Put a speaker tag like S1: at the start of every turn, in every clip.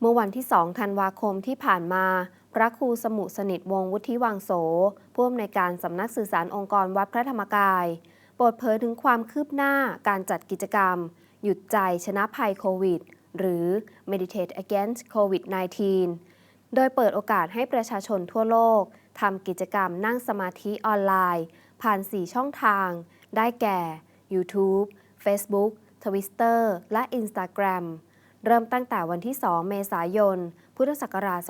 S1: เมื่อวันที่ 2 ธันวาคมที่ผ่านมา พระครูสมุสนิทวงศ์วุฒิวังโส ผู้อำนวยการสำนักสื่อสารองค์กรวัดพระธรรมกาย เปิดเผยถึงความคืบหน้าการจัดกิจกรรม หยุดใจชนะภัยโควิด หรือ Meditate Against COVID-19 โดยเปิดโอกาสให้ประชาชนทั่วโลกทำกิจกรรมนั่งสมาธิออนไลน์ ผ่าน 4 ช่องทาง ได้แก่ YouTube Facebook Twitter และ Instagram เริ่มตั้งแต่วันที่ 2 เมษายน พุทธศักราช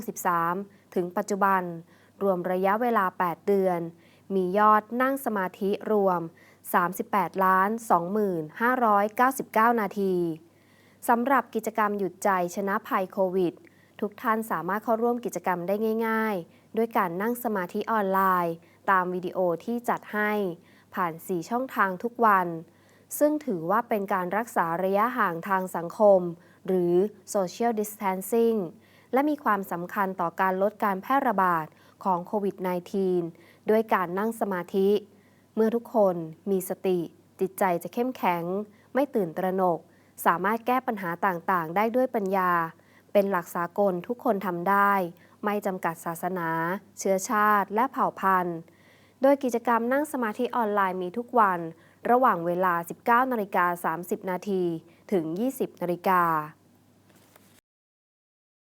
S1: 2563 ถึงปัจจุบัน รวมระยะเวลา 8 เดือน มียอดนั่งสมาธิรวม 38ล้าน2599 นาทีสำหรับกิจกรรมหยุดใจชนะภัยโควิด ทุกท่านสามารถเข้าร่วมกิจกรรมได้ง่าย ๆ ด้วยการนั่งสมาธิออนไลน์ ตามวิดีโอที่จัดให้ ผ่าน 4 ช่องทางทุกวัน ซึ่งถือว่าเป็นการรักษาระยะห่างทางสังคม หรือ social distancing และมีความสำคัญต่อการลดการแพร่ระบาดของโควิด -19 ด้วยการนั่งสมาธิ เมื่อทุกคนมีสติ จิตใจจะเข้มแข็ง ไม่ตื่นตระหนก สามารถแก้ปัญหาต่างๆ ได้ด้วยปัญญา เป็นหลักสากลทุกคนทำได้ ไม่จำกัดศาสนา เชื้อชาติ และเผ่าพันธุ์ โดยกิจกรรมนั่งสมาธิออนไลน์มีทุกวัน ระหว่างเวลา 19นาฬิกา30 นาทีถึง 20นาฬิกา